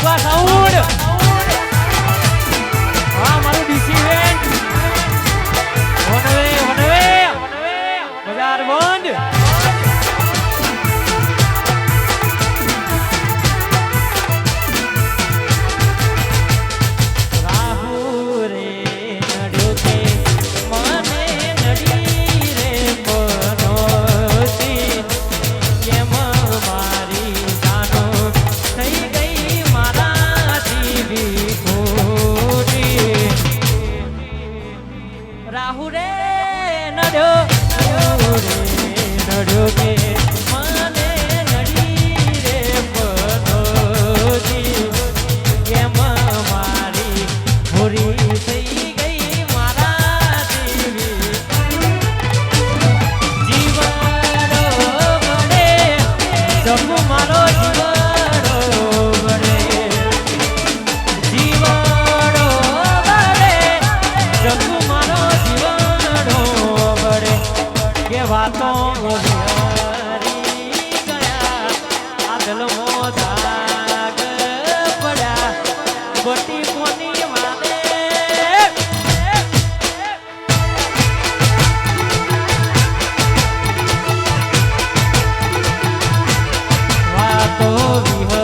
Saúde! no do વાતો ગયા. આ જલમો જાગ પડ્યા ગોટી કોની વાતો વિહ